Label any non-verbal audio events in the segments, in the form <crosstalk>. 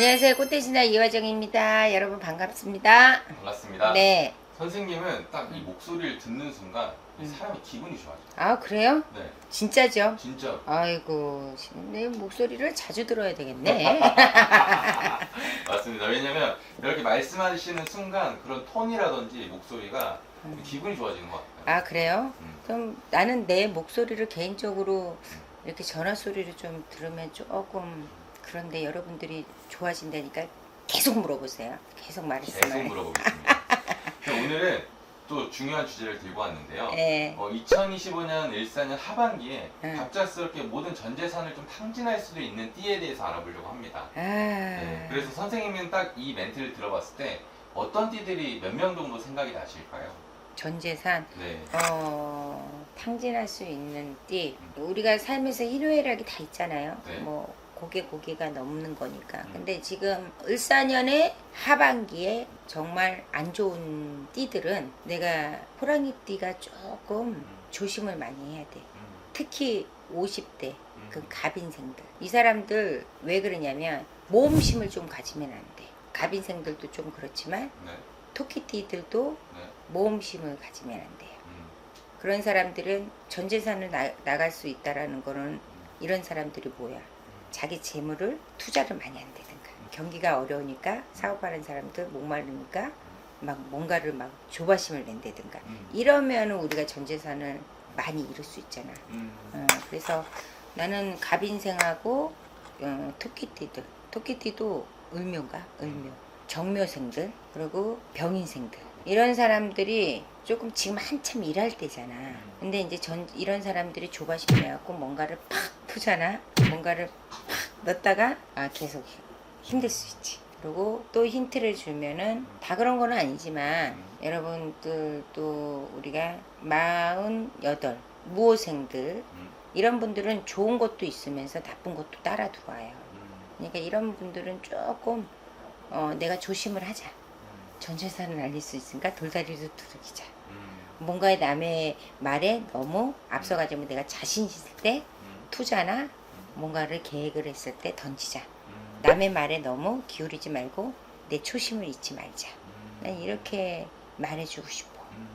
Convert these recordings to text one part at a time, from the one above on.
안녕하세요. 꽃대신나 이화정입니다. 여러분 반갑습니다. 반갑습니다. 네. 선생님은 딱 이 목소리를 듣는 순간 이 음. 사람이 기분이 좋아져. 아 그래요? 네, 진짜죠? 진짜. 아이고 내 목소리를 자주 들어야 되겠네. <laughs> 맞습니다. 왜냐면 이렇게 말씀하시는 순간 그런 톤이라든지 목소리가 음. 기분이 좋아지는 것 같아요. 아 그래요? 음. 그럼 나는 내 목소리를 개인적으로 이렇게 전화 소리를 좀 들으면 조금 그런데 여러분들이 좋아진다니까 계속 물어보세요. 계속 계속 말씀을. 물어보겠습니다. <laughs> 그럼 오늘은 또 중요한 주제를 들고 왔는데요. 네. 어, 2025년 일사년 하반기에 음. 갑작스럽게 모든 전 재산을 좀 탕진할 수도 있는 띠에 대해서 알아보려고 합니다. 아. 네, 그래서 선생님은 딱 이 멘트를 들어봤을 때 어떤 띠들이 몇 명 정도 생각이 나실까요? 전 재산 네. 어, 탕진할 수 있는 띠. 우리가 삶에서 희노애락이 다 있잖아요. 네. 뭐 고개 고개가 넘는 거니까. 음. 근데 지금 을사년의 하반기에 정말 안 좋은 띠들은 내가 호랑이 띠가 조금 음, 조심을 많이 해야 돼. 음, 특히 50대 음. 그 갑인생들. 이 사람들 왜 그러냐면 모험심을 좀 가지면 안 돼. 갑인생들도 좀 그렇지만 네. 토끼띠들도 네. 모험심을 가지면 안 돼요. 음, 그런 사람들은 전 재산을 나, 나갈 수 있다라는 거는 이런 사람들이 뭐야? 자기 재물을 투자를 많이 안 되든가. 경기가 어려우니까 사업하는 사람들 목마르니까 막 뭔가를 막 조바심을 낸다든가. 음, 이러면 우리가 전 재산을 많이 잃을 수 있잖아. 음, 어, 그래서 나는 갑인생하고 어, 토끼띠들, 토끼띠도 을묘가 을묘, 정묘생들 그리고 병인생들 이런 사람들이 조금 지금 한참 일할 때잖아. 근데 이제 전 이런 사람들이 조바심 내갖고 뭔가를 팍 푸잖아. 뭔가를 팍 넣었다가 아 계속 힘들 수 있지. 그리고 또 힌트를 주면은 다 그런 건 아니지만 여러분들 또 우리가 마흔 여덟 무호생들 음, 이런 분들은 좋은 것도 있으면서 나쁜 것도 따라 들어와요. 음, 그러니까 이런 분들은 조금 어, 내가 조심을 하자. 음, 전 재산을 알릴 수 있으니까 돌다리도 두들기자. 음, 뭔가 남의 말에 너무 앞서가지면 내가 자신 있을 때 음, 투자나 뭔가를 계획을 했을 때 던지자. 음, 남의 말에 너무 기울이지 말고 내 초심을 잊지 말자. 음, 난 이렇게 말해주고 싶어. 음.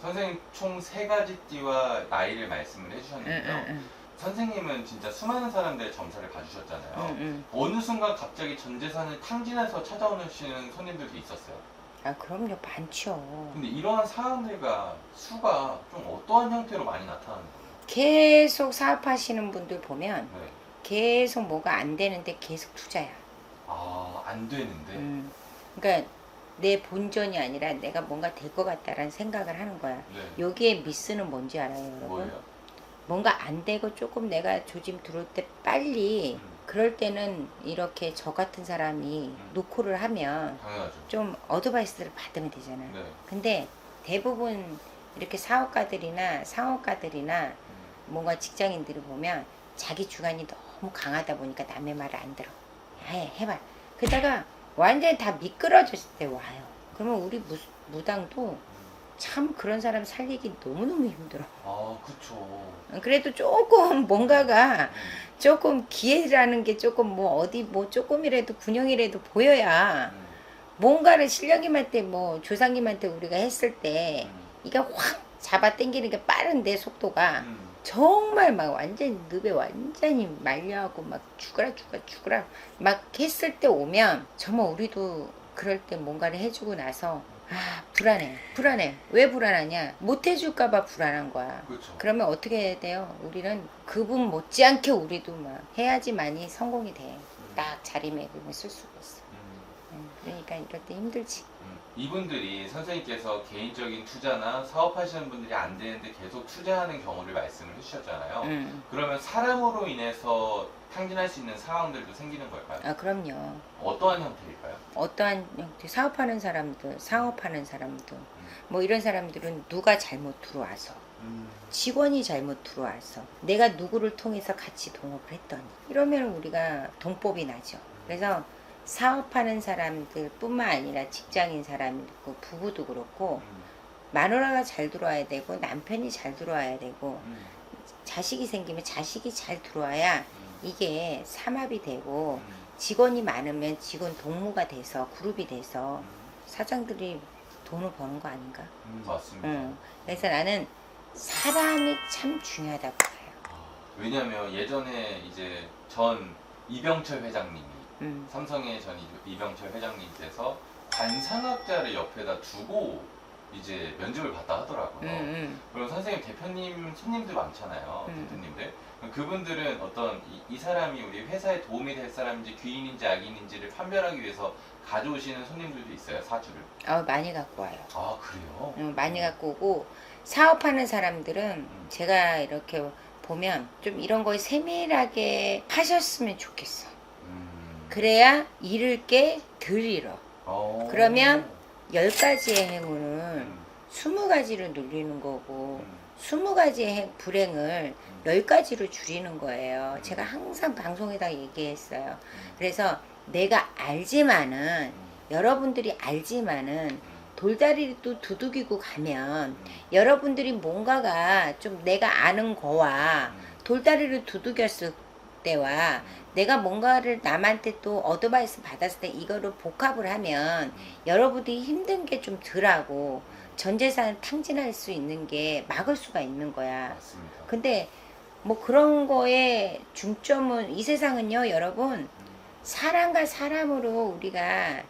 선생님 총 세 가지 띠와 나이를 말씀을 응, 해주셨는데요. 응, 응. 선생님은 진짜 수많은 사람들의 점사를 봐주셨잖아요. 응, 응. 어느 순간 갑자기 전 재산을 탕진해서 찾아오시는 손님들도 있었어요. 아, 그럼요. 많죠. 근데 이러한 사람들과 수가 좀 어떠한 형태로 많이 나타나는 거예요? 계속 사업하시는 분들 보면 네. 계속 뭐가 안 되는데 계속 투자야. 아, 안 되는데. 음. 그러니까 내 본전이 아니라 내가 뭔가 될 것 같다라는 생각을 하는 거야. 네. 여기에 미스는 뭔지 알아요, 여러분? 뭐예요? 뭔가 안 되고 조금 내가 조짐 들어올 때 빨리 음, 그럴 때는 이렇게 저 같은 사람이 음. 노크를 하면 당연하죠. 좀 어드바이스를 받으면 되잖아. 네. 근데 대부분 이렇게 사업가들이나 상업가들이나 음, 뭔가 직장인들을 보면 자기 주관이 너무 강하다 보니까 남의 말을 안 들어. 해, 해봐. 그러다가 완전히 다 미끄러졌을 때 와요. 그러면 우리 무, 무당도 참 그런 사람 살리기 너무너무 힘들어. 아, 그쵸. 그래도 조금 뭔가가 음, 조금 기회라는 게 조금 뭐 어디 뭐 조금이라도 군형이라도 보여야 음, 뭔가를 실력님한테 뭐 조상님한테 우리가 했을 때 음, 이게 확 잡아 당기는 게 빠른데 속도가 음, 정말 막 완전히 늪에 완전히 말려하고 막 죽어라 죽어라 죽어라 막 했을 때 오면 정말 우리도 그럴 때 뭔가를 해주고 나서 아 불안해 불안해. 왜 불안하냐? 못 해줄까봐 불안한 거야. 그쵸. 그러면 어떻게 해야 돼요? 우리는 그분 못지않게 우리도 막 해야지만이 성공이 돼. 딱 자리매김을 쓸 수가 있어. 음, 음, 그러니까 이럴 때 힘들지. 음. 이분들이 선생님께서 개인적인 투자나 사업하시는 분들이 안 되는데 계속 투자하는 경우를 말씀을 해주셨잖아요. 음. 그러면 사람으로 인해서 탕진할 수 있는 상황들도 생기는 걸까요? 아 그럼요 어떠한 형태일까요? 어떠한 형태 사업하는 사람들 상업하는 사람들 음, 뭐 이런 사람들은 누가 잘못 들어와서 직원이 잘못 들어와서 내가 누구를 통해서 같이 동업을 했더니 이러면 우리가 동법이 나죠. 그래서 사업하는 사람들 뿐만 아니라 직장인 사람도 부부도 그렇고 음, 마누라가 잘 들어와야 되고 남편이 잘 들어와야 되고 음, 자식이 생기면 자식이 잘 들어와야 음, 이게 삼합이 되고 음, 직원이 많으면 직원 동무가 돼서 그룹이 돼서 음, 사장들이 돈을 버는 거 아닌가? 음, 맞습니다. 응. 그래서 나는 사람이 참 중요하다고 봐요. 왜냐하면 예전에 이제 전 이병철 회장님이 음. 삼성의 전 이- 이병철 회장님께서 관상학자를 옆에다 두고 이제 면접을 봤다 하더라고요. 음, 음. 그럼 선생님 대표님 손님들 많잖아요. 음. 대표님들. 그럼 그분들은 어떤 이, 이 사람이 우리 회사에 도움이 될 사람인지 귀인인지 악인인지를 판별하기 위해서 가져오시는 손님들도 있어요. 사주를. 어, 많이 갖고 와요. 아 그래요? 음, 많이 갖고 오고 사업하는 사람들은 음. 제가 이렇게 보면 좀 이런 거에 세밀하게 하셨으면 좋겠어. 음. 그래야 잃을 게 덜 잃어. 어. 그러면 열 가지의 행운은 음. 스무 가지로 늘리는 거고 음. 스무 가지의 행- 불행을 음. 열 가지로 줄이는 거예요. 음. 제가 항상 방송에다 얘기했어요. 음. 그래서 내가 알지만은 음. 여러분들이 알지만은 음. 돌다리를 또 두둑이고 가면 음. 여러분들이 뭔가가 좀 내가 아는 거와 음. 돌다리를 두둑였을 때와 내가 뭔가를 남한테 또 어드바이스 받았을 때 이거를 복합을 하면 여러분들이 힘든 게 좀 덜하고 전 재산을 탕진할 수 있는 게 막을 수가 있는 거야. 맞습니다. 근데 뭐 그런 거에 중점은 이 세상은요, 여러분 사람과 사람으로 우리가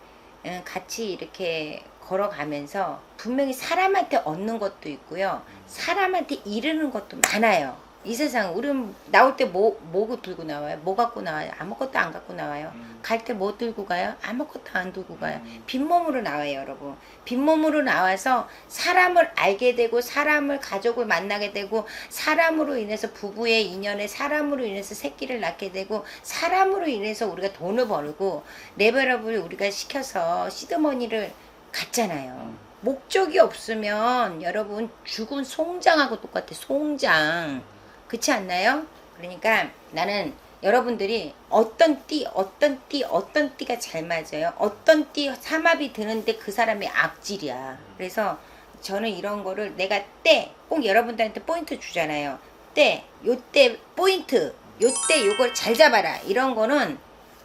음, 같이 이렇게 걸어가면서 분명히 사람한테 얻는 것도 있고요. 사람한테 이르는 것도 많아요. 이 세상 우리는 나올 때 뭐, 뭐 들고 나와요? 뭐 갖고 나와요? 아무것도 안 갖고 나와요. 음. 갈때 뭐 들고 가요? 아무것도 안 들고 가요. 음. 빈몸으로 나와요, 여러분. 빈몸으로 나와서 사람을 알게 되고 사람을 가족을 만나게 되고 사람으로 인해서 부부의 인연에 사람으로 인해서 새끼를 낳게 되고 사람으로 인해서 우리가 돈을 벌고 레벨업을 우리가 시켜서 시드머니를 갖잖아요. 음. 목적이 없으면 여러분 죽은 송장하고 똑같아. 송장. 그렇지 않나요? 그러니까 나는 여러분들이 어떤 띠, 어떤 띠, 어떤 띠가 잘 맞아요. 어떤 띠 삼합이 드는데 그 사람이 악질이야. 그래서 저는 이런 거를 내가 때, 꼭 여러분들한테 포인트 주잖아요. 때, 요때 포인트, 요때 요걸 잘 잡아라. 이런 거는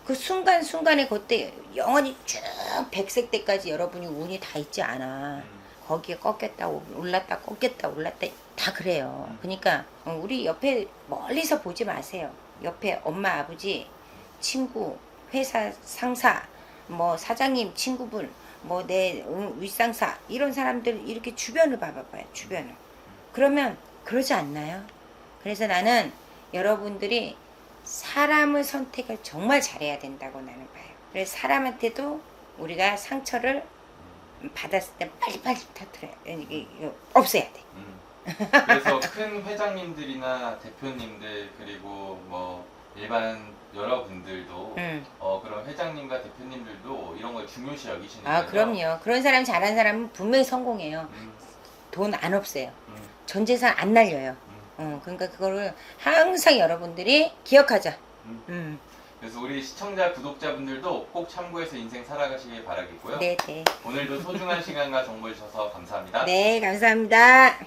그 순간순간에 그때 영원히 쭉 백색 때까지 여러분이 운이 다 있지 않아. 음. 거기에 꺾였다 올랐다 꺾였다 올랐다 다 그래요. 그러니까 어, 우리 옆에 멀리서 보지 마세요. 옆에 엄마 아버지 친구 회사 상사 뭐 사장님 친구분 뭐 내 윗상사 이런 사람들 이렇게 주변을 봐봐봐요 주변을 그러면 그러지 않나요? 그래서 나는 여러분들이 사람을 선택을 정말 잘해야 된다고 나는 봐요. 그래서 사람한테도 우리가 상처를 받았을 때 빨리빨리. 이게 이거 없애야 돼. 음. 그래서 큰 회장님들이나 대표님들 그리고 뭐 일반 여러분들도 응. 어 그런 회장님과 대표님들도 이런 걸 중요시 여기시는 아 거죠? 그럼요. 그런 사람 잘하는 사람은 분명히 성공해요. 음, 돈안 없어요. 음, 전 재산 안 날려요. 음, 어, 그러니까 그거를 항상 여러분들이 기억하자. 음. 음. 그래서 우리 시청자 구독자분들도 꼭 참고해서 인생 살아가시길 바라겠고요. 네, 네. 오늘도 소중한 시간과 정보 주셔서 감사합니다. 네, 감사합니다.